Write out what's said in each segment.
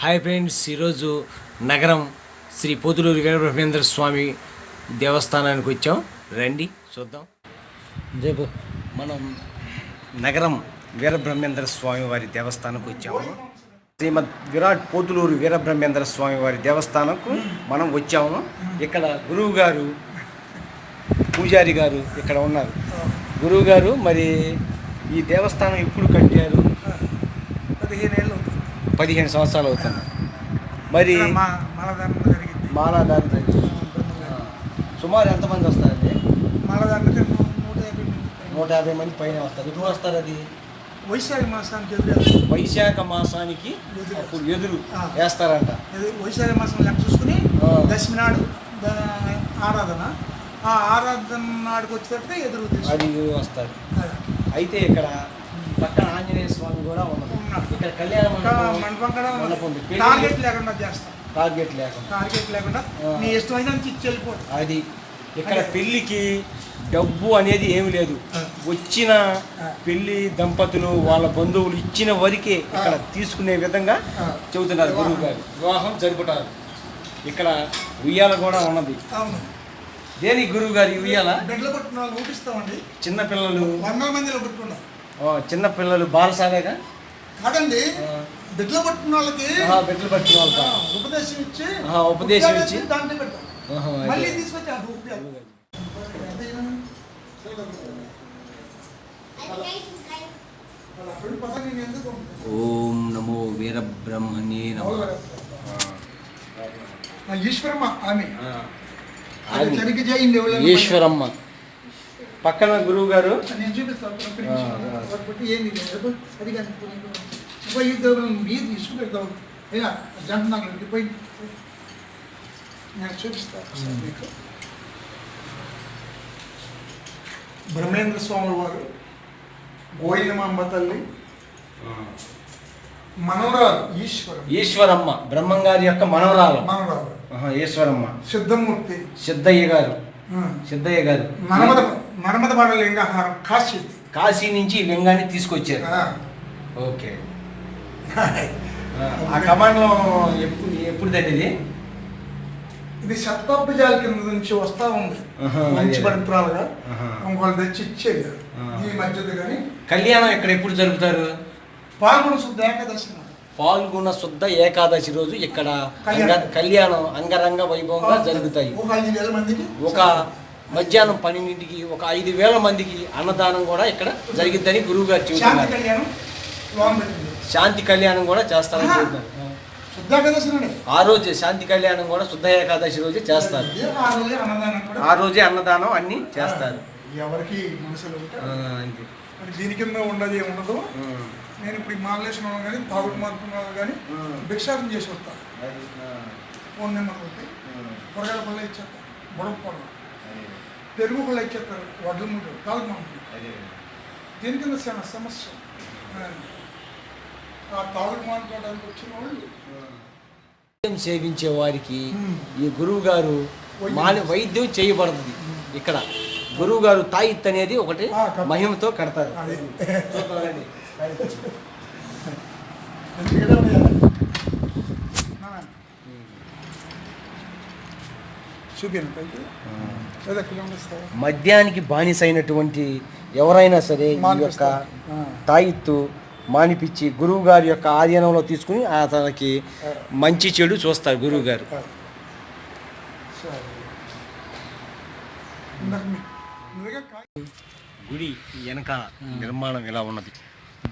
Hi friends ఈరోజు నగరం శ్రీ పోతులూరు వీరబ్రహ్మేంద్ర స్వామి దేవస్థానానికి వచ్చాం. రండి చూద్దాం. రేపు మనం నగరం వీరబ్రహ్మేంద్ర స్వామి వారి దేవస్థానంకి వచ్చాము. శ్రీమద్ విరాట్ పోతులూరు వీరబ్రహ్మేంద్ర స్వామి వారి దేవస్థానంకు మనం వచ్చాము. ఇక్కడ గురువు గారు పూజారి గారు ఇక్కడ ఉన్నారు. గురువు గారు మరి ఈ దేవస్థానం ఎప్పుడు కట్టారు? పదిహేను పదిహేను సంవత్సరాలు అవుతుంది. మరి మాలధారణ జరిగింది. సుమారు ఎంతమంది వస్తారండి? మాలధారణకి నూ- నూట యాభై మంది నూట యాభై మంది పైన వస్తారు. ఎప్పుడు వస్తారు అది? వైశాఖ మాసానికి ఎదురు వైశాఖ మాసానికి ఎదురు. అప్పుడు ఎదురు. వేస్తారంట. వైశాఖ మాసం లెక్క చూసుకుని. దశమి నాడు ఆరాధన. ఆ ఆరాధన నాడుకు వచ్చేటప్పుడు ఎదురు అది వస్తారు. అయితే ఇక్కడ పక్కన ఆంజనేయ స్వామి కూడా ఉన్నది ఉన్నాడు. ఇక్కడ కళ్యాణ మండపం కూడా టార్గెట్ లేకుండా చేస్తాం. టార్గెట్ లేకుండా. టార్గెట్ లేకుండా. నీ ఇష్టమైన ఇచ్చి వెళ్ళిపోదు అది ఇక్కడ. పెళ్ళికి డబ్బు అనేది ఏమి లేదు. వచ్చిన. పెళ్ళి దంపతులు వాళ్ళ బంధువులు ఇచ్చిన వరకే ఇక్కడ తీసుకునే విధంగా. చెబుతున్నారు గురువు గారు. వివాహం జరుపుతారు. ఇక్కడ ఉయ్యాల కూడా ఉన్నది. దేని గురువు గారి ఉయ్యాల? బెడ్లు పట్టుకున్న వాళ్ళు ఊపిస్తామండి. చిన్న పిల్లలు. వందల మందిలో పట్టుకున్నారు ఆ, చిన్న పిల్లలు బాలసాలేగా? కాదండి. బిడ్డలు పట్టుకున్న వాళ్ళకి బిడ్డలు పట్టిన ఆ, వాళ్ళకి ఉపదేశం ఇచ్చి ఉపదేశం ఇచ్చి. దాంట్లో అయితే. మళ్ళీ తీసుకొచ్చి ఉపయోగం. ఓం నమో వీరబ్రహ్మణే నమః. నా ఈశ్వరమ్మ ఆమె. ఈశ్వరమ్మ. పక్కన గురువు గారు నేను చూపిస్తాను ఏంది. అది కానీ మీరు జంట నాకు నేను చూపిస్తాను మీకు. బ్రహ్మేంద్ర స్వామి వారు గోయినమాంబ తల్లి మనవరాలు ఈశ్వరం. ఈశ్వరమ్మ బ్రహ్మంగారి యొక్క మనవరాలు. మనవరాలు. ఈశ్వరమ్మ. సిద్ధమూర్తి. సిద్ధయ్య గారు. సిద్ధయ్య గారు. బాడ లింగాహారం కాశీ. కాశీ నుంచి లింగాన్ని తీసుకొచ్చారు. ఓకే. ఆ, కమాండ్లో ఎప్పుడు ఎప్పుడు ఇది ఇది శతాబ్దాల కింద నుంచి వస్తా ఉంది. మంచి ఆహా. ఇంకోళ్ళు తెచ్చి ఇచ్చేది. ఈ మధ్యది కానీ. కళ్యాణం ఇక్కడ ఎప్పుడు జరుపుతారు? పాల్గొన శుద్ధ ఏకాదశి నాడు. పాల్గొన్న శుద్ధ ఏకాదశి రోజు ఇక్కడ కళ్యాణం. అంగరంగ వైభవంగా జరుగుతాయి. ఒక మధ్యాహ్నం పన్నెండింటికి ఒక ఐదు వేల మందికి అన్నదానం కూడా ఇక్కడ జరిగిద్దని గురువు గారు చెబుతున్నారు. శాంతి కళ్యాణం కూడా చేస్తారని. చెబుతున్నారు. ఆ. రోజే శాంతి కళ్యాణం కూడా శుద్ధ ఏకాదశి రోజే చేస్తారు. ఆ రోజే అన్నదానం అన్ని చేస్తారు. ఎవరికి మనసులో దీని కింద ఉండదు ఏమి ఉండదు. ఉమ్. నేను ఇప్పుడు మాలేసిన కానీ తాగుడు మారుతున్న కానీ. భిక్షాటం చేసి వస్తాను ఫోన్ నెంబర్ ఉమ్. కూరగాయల పళ్ళు ఇచ్చేస్తారు బుడప పళ్ళు అదే, పెరుగు పళ్ళు ఇచ్చేస్తారు వడ్ల మామూలు అదే. దీని కింద చాలా సమస్య. ఆ, తాగుడు మానుకోవడానికి వచ్చిన వాళ్ళు. వైద్యం సేవించే వారికి. ఈ గురువు గారు వైద్యం. మాని వైద్యం చేయబడుతుంది. ఇక్కడ గురువు గారు తాయిత్ అనేది ఒకటి మహిమతో కడతారు అది చూద్దామండి. ఎందుకంటే ఉండాలి. నా. ఇస్తావా మద్యానికి బానిసైనటువంటి ఎవరైనా సరే ఈ యొక్క. తాయిత్తు మానిపించి గురువు గారి యొక్క ఆధీనంలో తీసుకుని అతనికి మంచి చెడు చూస్తారు గురువు గారు గుడి వెనక నిర్మాణం ఇలా ఉన్నది?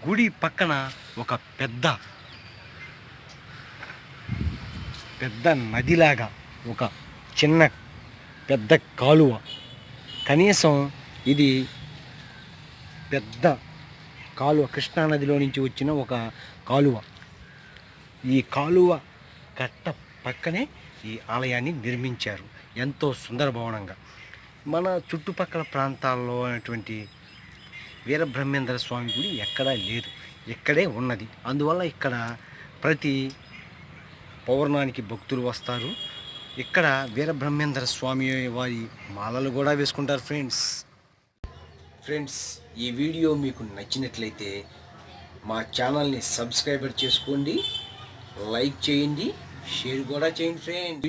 గుడి పక్కన ఒక పెద్ద పెద్ద నదిలాగా ఒక చిన్న పెద్ద కాలువ. కనీసం ఇది పెద్ద కాలువ కృష్ణానదిలో నుంచి వచ్చిన ఒక కాలువ. ఈ కాలువ కట్ట పక్కనే ఈ ఆలయాన్ని నిర్మించారు. ఎంతో సుందర భవనంగా మన చుట్టుపక్కల ప్రాంతాల్లో ఉన్నటువంటి వీరబ్రహ్మేంద్ర స్వామి గుడి ఎక్కడా లేదు. ఇక్కడే ఉన్నది. అందువల్ల ఇక్కడ ప్రతి పౌర్ణానికి భక్తులు వస్తారు. ఇక్కడ వీరబ్రహ్మేంద్ర స్వామి వారి మాలలు కూడా వేసుకుంటారు ఫ్రెండ్స్ ఫ్రెండ్స్ ఈ వీడియో మీకు నచ్చినట్లయితే మా ఛానల్ని సబ్స్క్రైబర్ చేసుకోండి లైక్ చేయండి షేర్ కూడా చేయండి ఫ్రెండ్స్